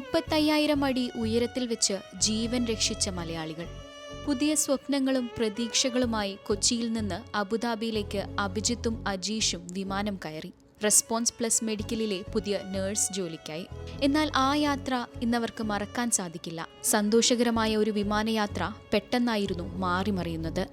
മുപ്പത്തയ്യായിരം അടി ഉയരത്തിൽ വെച്ച് ജീവൻ രക്ഷിച്ച മലയാളികൾ. പുതിയ സ്വപ്നങ്ങളും പ്രതീക്ഷകളുമായി കൊച്ചിയിൽ നിന്ന് അബുദാബിയിലേക്ക് അഭിജിത്തും അജീഷും വിമാനം കയറി. റെസ്പോൺസ് പ്ലസ് മെഡിക്കലിലെ പുതിയ നഴ്സ് ജോലിക്കായി. എന്നാൽ ആ യാത്ര ഇന്നവർക്ക് മറക്കാൻ സാധിക്കില്ല. സന്തോഷകരമായ ഒരു വിമാനയാത്ര പെട്ടെന്നായിരുന്നു മാറിമറിയുന്നത്.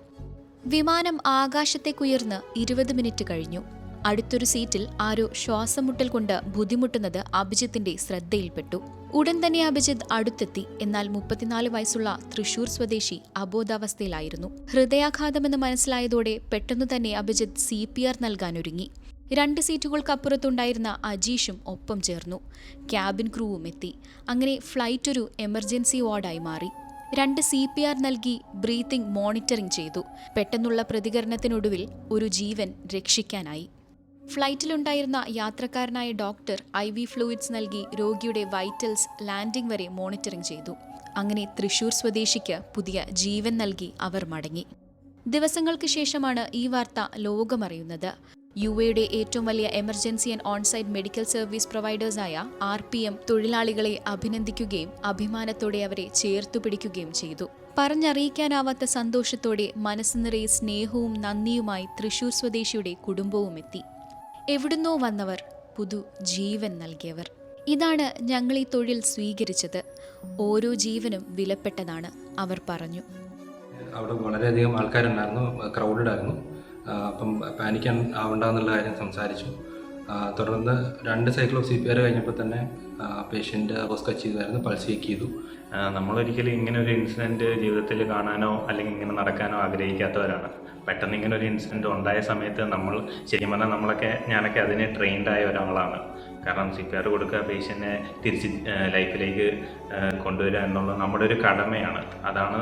വിമാനം ആകാശത്തേക്കുയർന്ന് ഇരുപത് മിനിറ്റ് കഴിഞ്ഞു. അടുത്തൊരു സീറ്റിൽ ആരോ ശ്വാസം മുട്ടൽ കൊണ്ട് ബുദ്ധിമുട്ടുന്നത് അഭിജിത്തിന്റെ ശ്രദ്ധയിൽപ്പെട്ടു. ഉടൻ തന്നെ അഭിജിത്ത് അടുത്തെത്തി. എന്നാൽ മുപ്പത്തിനാല് വയസ്സുള്ള തൃശൂർ സ്വദേശി അബോധാവസ്ഥയിലായിരുന്നു. ഹൃദയാഘാതമെന്ന് മനസ്സിലായതോടെ പെട്ടെന്നു തന്നെ അഭിജിത്ത് സി പി ആർ നൽകാനൊരുങ്ങി. രണ്ട് സീറ്റുകൾക്കപ്പുറത്തുണ്ടായിരുന്ന അജീഷും ഒപ്പം ചേർന്നു. ക്യാബിൻ ക്രൂവും എത്തി. അങ്ങനെ ഫ്ലൈറ്റ് ഒരു എമർജൻസി വാർഡായി മാറി. രണ്ട് സി പി ആർ നൽകി ബ്രീത്തിംഗ് മോണിറ്ററിംഗ് ചെയ്തു. പെട്ടെന്നുള്ള പ്രതികരണത്തിനൊടുവിൽ ഒരു ജീവൻ രക്ഷിക്കാനായി. ഫ്ലൈറ്റിലുണ്ടായിരുന്ന യാത്രക്കാരനായ ഡോക്ടർ ഐ വി ഫ്ലൂയിഡ്സ് നൽകി രോഗിയുടെ വൈറ്റൽസ് ലാൻഡിംഗ് വരെ മോണിറ്ററിംഗ് ചെയ്തു. അങ്ങനെ തൃശൂർ സ്വദേശിക്ക് പുതിയ ജീവൻ നൽകി അവർ മടങ്ങി. ദിവസങ്ങൾക്ക് ശേഷമാണ് ഈ വാർത്ത ലോകമറിയുന്നത്. യു എയുടെ ഏറ്റവും വലിയ emergency and onsite medical service പ്രൊവൈഡേഴ്സായ R P M തൊഴിലാളികളെ അഭിനന്ദിക്കുകയും അഭിമാനത്തോടെ അവരെ ചേർത്തു പിടിക്കുകയും ചെയ്തു. പറഞ്ഞറിയിക്കാനാവാത്ത സന്തോഷത്തോടെ മനസ്സ് നിറയെ സ്നേഹവും നന്ദിയുമായി തൃശൂർ സ്വദേശിയുടെ കുടുംബവും എത്തി എവിടുന്നോ വന്നവർ പുതു ജീവൻ നൽകിയവർ. ഇതാണ് ഞങ്ങൾ ഈ തൊഴിൽ സ്വീകരിച്ചത്. ഓരോ ജീവനും വിലപ്പെട്ടതാണ് അവർ പറഞ്ഞു. അവിടെ വളരെയധികം ആൾക്കാരുണ്ടായിരുന്നു ക്രൗഡഡ് ആയിരുന്നു. അപ്പം പാനിക്കാൻ ആവണ്ടെന്നുള്ള കാര്യം സംസാരിച്ചു. തുടർന്ന് രണ്ട് cycle of C P R കഴിഞ്ഞപ്പോൾ തന്നെ പേഷ്യന്റ് ഹോസ്കച്ച് ചെയ്തായിരുന്നു പൾസ് ചെക്ക് ചെയ്തു. നമ്മളൊരിക്കലും ഇങ്ങനെ ഒരു ഇൻസിഡന്റ് ജീവിതത്തിൽ കാണാനോ അല്ലെങ്കിൽ ഇങ്ങനെ നടക്കാനോ ആഗ്രഹിക്കാത്തവരാണ്. പെട്ടെന്ന് ഇങ്ങനെ ഒരു ഇൻസിഡന്റ് ഉണ്ടായ സമയത്ത് നമ്മൾ ശരിക്കും പറഞ്ഞാൽ നമ്മളൊക്കെ ഞാനൊക്കെ അതിനെ ട്രെയിൻഡ് ആയ ഒരാളാണ്. കാരണം സി പി ആർ കൊടുക്കുക പേഷ്യന്റിനെ തിരിച്ച് ലൈഫിലേക്ക് കൊണ്ടുവരിക എന്നുള്ളത് നമ്മുടെ ഒരു കടമയാണ്. അതാണ്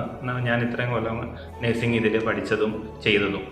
ഞാൻ ഇത്രയും കൊല്ലം നഴ്സിംഗ് ഇതിൽ പഠിച്ചതും ചെയ്തതും.